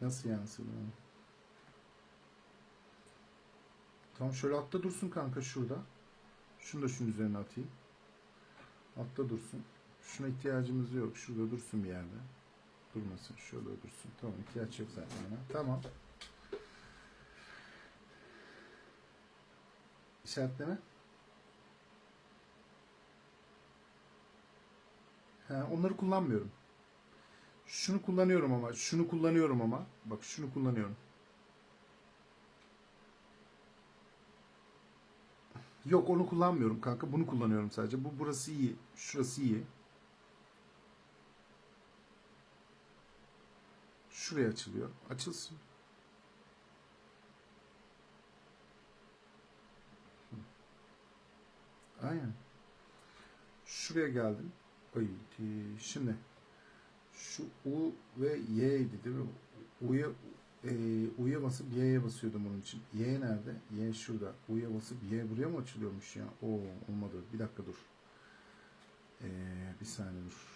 Nasıl sığdıramadım? Tamam şöyle altta dursun kanka şurada. Şunu da şunun üzerine atayım. Altta dursun. Şuna ihtiyacımız yok. Şurada dursun bir yerde. Durmasın. Şöyle dursun. Tamam ihtiyaç yok zaten ona. Tamam. İşaretleme. Ha, onları kullanmıyorum. Şunu kullanıyorum ama, şunu kullanıyorum ama. Bak şunu kullanıyorum. Yok onu kullanmıyorum kanka. Bunu kullanıyorum sadece. Bu burası iyi. Şurası iyi. Şuraya açılıyor. Açılsın. Aynen. Şuraya geldim. Ay, şimdi şu U ve Y'ydi değil mi? U'ya e, U'ya basıp Y'ye basıyordum onun için. Y nerede? Y şurada. U'ya basıp Y buraya mı açılıyormuş ya? O olmadı. Bir dakika dur. E, bir saniye dur.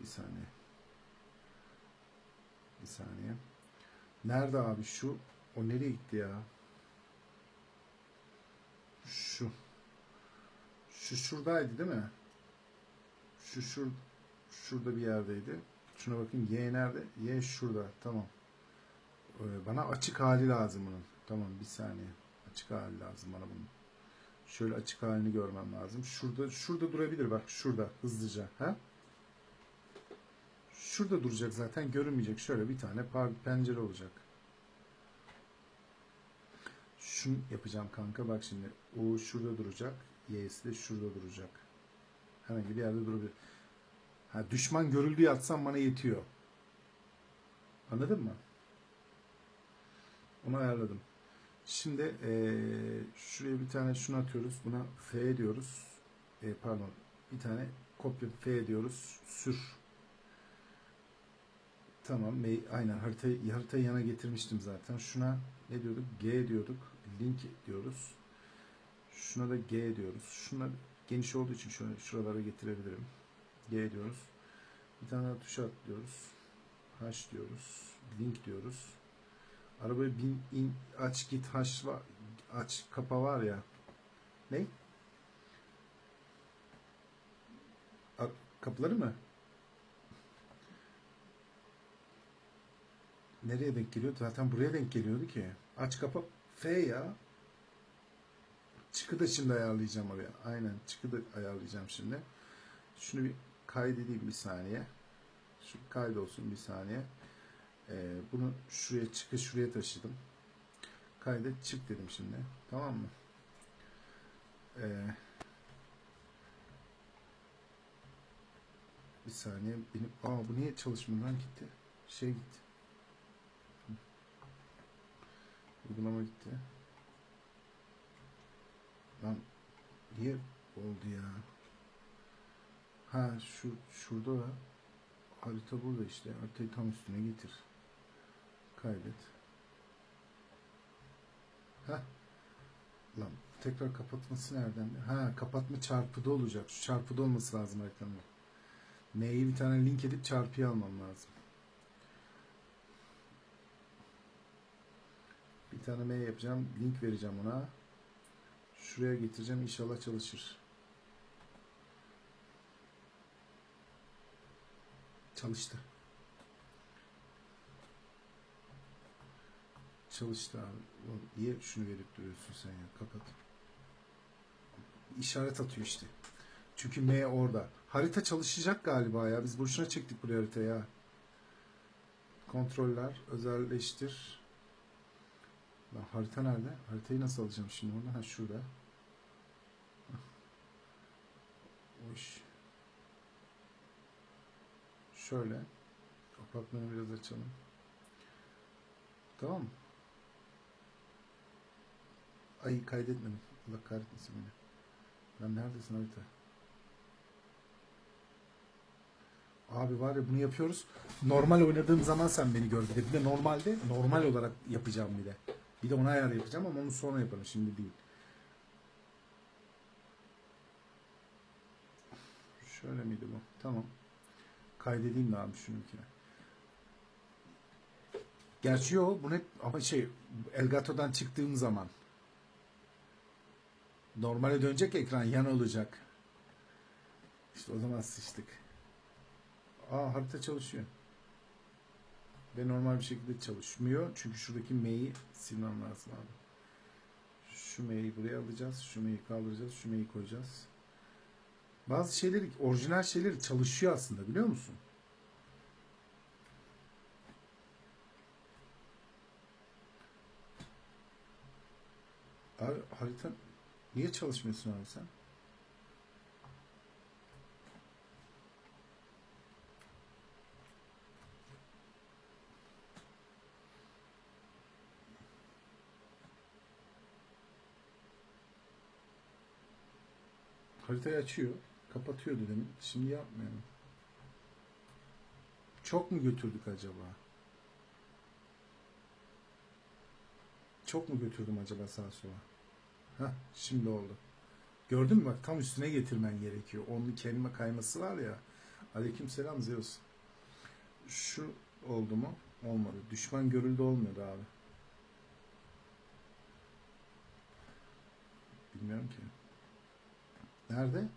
Bir saniye. Bir saniye. Nerede abi şu? O nereye gitti ya? Şu. Şu şuradaydı değil mi? Şu şur şurada bir yerdeydi. Şuna bakayım Y nerede? Y şurada. Tamam. Ee, Bana açık hali lazım bunun. Tamam bir saniye. Açık hali lazım bana bunun. Şöyle açık halini görmem lazım. Şurada şurada durabilir bak şurada hızlıca. Ha? Şurada duracak zaten görünmeyecek. Şöyle bir tane pencere olacak. Şunu yapacağım kanka bak şimdi. O şurada duracak. Y'si de şurada duracak. Herhangi bir yerde durabilir. Ha, düşman görüldüğü atsam bana yetiyor. Anladın mı? Onu ayarladım. Şimdi eee, şuraya bir tane şunu atıyoruz. Buna F diyoruz. E, pardon. Bir tane kopya F diyoruz. Sür. Tamam. Aynen. Haritayı, haritayı yana getirmiştim zaten. Şuna ne diyorduk? G diyorduk. Link diyoruz. Şuna da G diyoruz. Şuna geniş olduğu için şöyle şuralara getirebilirim. G diyoruz. Bir tane daha tuşa atlıyoruz. H diyoruz. Link diyoruz. Arabaya bin, in, aç git H var. Aç kapa var ya. Ne? A- kapıları mı? Nereye denk geliyordu? Zaten buraya denk geliyordu ki. Aç kapa F ya. Çıkı da şimdi ayarlayacağım oraya. Aynen çıkı da ayarlayacağım şimdi. Şunu bir kaydedeyim bir saniye. Şu kaydolsun bir saniye. Ee, bunu şuraya çıkı şuraya taşıdım. Kaydet çık dedim şimdi. Tamam mı? Ee, bir saniye benim aa bu niye çalışmadan gitti? Şey gitti. Uygulama gitti. Lan niye oldu ya? Ha şu şurada da harita burada işte. Haritayı tam üstüne getir. Kaydet. Ha. Lan tekrar kapatması nereden? Ha kapatma çarpıda olacak. Şu çarpıda olması lazım haritanın. M'yi bir tane link edip çarpıya almam lazım. Bir tane M yapacağım. Link vereceğim ona. Şuraya getireceğim. İnşallah çalışır. Çalıştı. Çalıştı abi. Niye şunu verip duruyorsun sen ya? Kapat. İşaret atıyor işte. Çünkü M orada. Harita çalışacak galiba ya. Biz boşuna çektik buraya haritayı ya. Kontroller, özelleştir. Lan harita nerede? Haritayı nasıl alacağım şimdi oradan? Ha şurada. Hah. Şöyle. Apartmanı biraz açalım. Tamam mı? Ay kaydetmedim. Allah kahretmesin beni. Lan neredesin harita? Abi var ya bunu yapıyoruz. Normal oynadığım zaman sen beni gör bir de. Bir de normalde normal olarak yapacağım bir de. Bir de ona ayar yapacağım ama onu sonra yaparım. Şimdi değil. Şöyle miydi bu? Tamam. Kaydedeyim de abi şununkine. Gerçi yok. Bu hep ama şey Elgato'dan çıktığım zaman. Normale dönecek ekran yan olacak. İşte o zaman sıçtık. Aa harita çalışıyor. Ve normal bir şekilde çalışmıyor. Çünkü şuradaki M'yi silmem lazım abi. Şu M'yi buraya alacağız. Şu M'yi kaldıracağız. Şu M'yi koyacağız. Bazı şeyleri, orijinal şeyleri çalışıyor aslında biliyor musun? Abi harita niye çalışmıyorsun abi sen? Haritayı açıyor. Kapatıyordu demin. Şimdi yapmıyor. Çok mu götürdük acaba? Çok mu götürdüm acaba sağa sola? Heh, şimdi oldu. Gördün mü bak tam üstüne getirmen gerekiyor. Onun kelime kayması var ya. Aleyküm selam Zeus. Şu oldu mu? Olmadı. Düşman görüldü olmuyordu abi. Bilmiyorum ki. Nerede?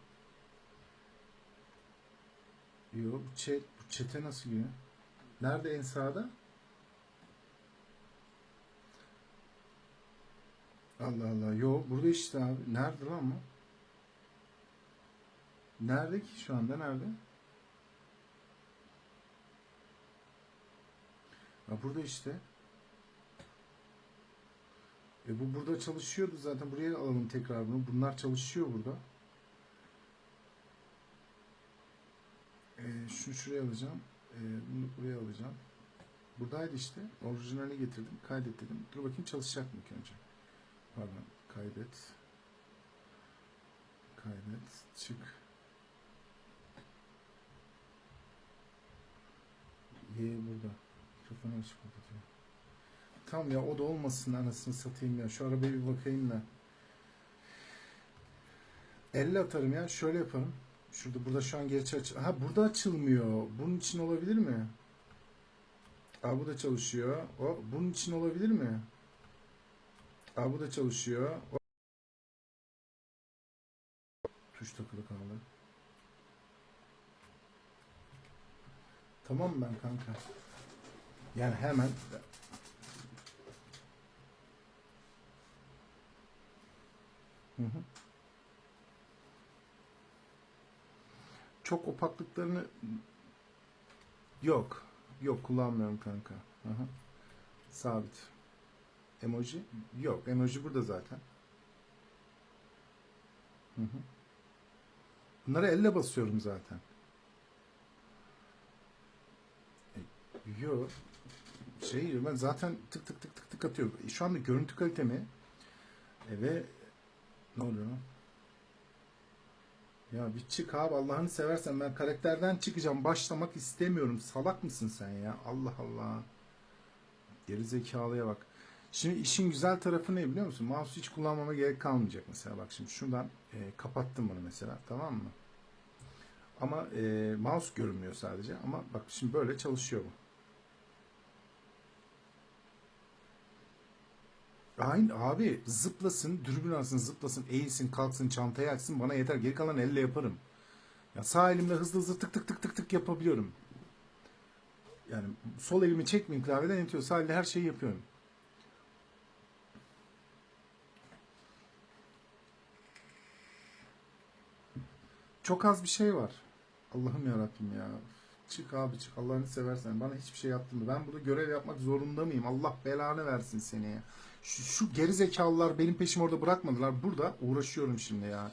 Yok bu chat, bu chat'e nasıl giriyor? Nerede en sağda? Allah Allah. Yok burada işte abi. Nerede lan bu? Nerede ki şu anda nerede? Ha burada işte. E bu burada çalışıyordu zaten. Buraya alalım tekrar bunu. Bunlar çalışıyor burada. E, şuraya alacağım. E, bunu buraya alacağım. Buradaydı işte. Orijinali getirdim. Kaydet dedim. Dur bakayım çalışacak mı ilk önce? Pardon. Kaydet. Kaydet. Çık. Y burada. Mikrofonu açık kapatıyor. Tamam ya o da olmasın anasını satayım ya. Şu arabaya bir bakayım da. 50 atarım ya. Şöyle yaparım. Şurada burada şu an gerçi aç. Ha burada açılmıyor. Bunun için olabilir mi? Aa bu da çalışıyor. O bunun için olabilir mi? Aa bu da çalışıyor. O... Tuş takılı kaldı. Tamam ben kanka? Yani hemen Hı hı. Çok opaklıklarını yok. Yok kullanmıyorum kanka. Hı. Sabit. Emoji? Yok. Emoji burada zaten. Hı hı. Bunları elle basıyorum zaten. E, Yok. Şey ben zaten tık tık tık tık tık atıyorum. E, Şu anda görüntü kalitemi e, ve ne oluyor? Ya bir çık abi Allah'ını seversen ben karakterden çıkacağım. Başlamak istemiyorum. Salak mısın sen ya? Allah Allah. Geri zekalıya bak. Şimdi işin güzel tarafı ne biliyor musun? Mouse hiç kullanmama gerek kalmayacak mesela. Bak şimdi şuradan e, kapattım bunu mesela. Tamam mı? Ama e, mouse görünmüyor sadece. Ama bak şimdi böyle çalışıyor bu. Aynı abi zıplasın, dürbün alsın, zıplasın, eğilsin, kalksın, çantayı açsın bana yeter. Geri kalan elle yaparım. Ya sağ elimle hızlı hızlı tık tık tık tık tık yapabiliyorum. Yani sol elimi çekmeyin klavyeden yetiyor. Sağ elle her şeyi yapıyorum. Çok az bir şey var. Allah'ım yarabbim ya. Çık abi çık Allah'ını seversen. Bana hiçbir şey yaptın mı? Ben burada görev yapmak zorunda mıyım? Allah belanı versin seni ya. Şu, şu geri zekalılar benim peşimi orada bırakmadılar. Burada uğraşıyorum şimdi ya.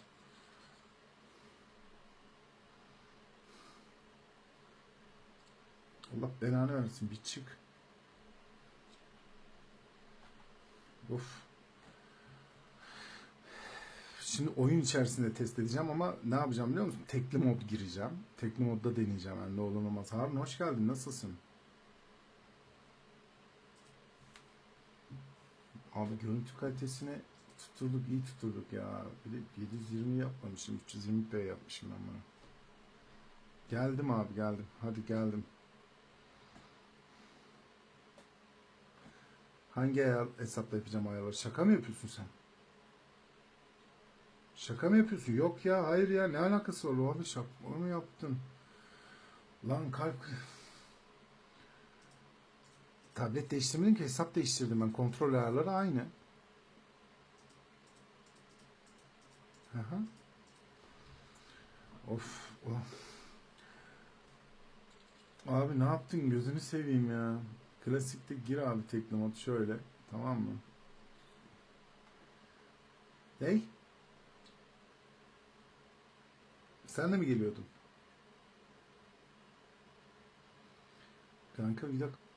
Allah belanı versin. Bir çık. Of. Şimdi oyun içerisinde test edeceğim ama ne yapacağım biliyor musun? Tekli mod gireceğim. Tekli modda deneyeceğim. Yani ne olur olmaz. Harun hoş geldin. Nasılsın? Abi görüntü kalitesini tutturduk, iyi tutturduk ya. Bir de 720 yapmamışım. 320p yapmışım ben bunu. Geldim abi geldim. Hadi geldim. Hangi ayar hesapla yapacağım ayarları? Şaka mı yapıyorsun sen? Şaka mı yapıyorsun? Yok ya hayır ya ne alakası var abi şaka mı yaptın? Lan kalp Tablet değiştirmedim ki hesap değiştirdim ben. Kontrol ayarları aynı. Aha. Of. of. Abi ne yaptın? Gözünü seveyim ya. Klasikte gir abi teknomod şöyle. Tamam mı? Hey. Sen de mi geliyordun? Kanka bir dakika.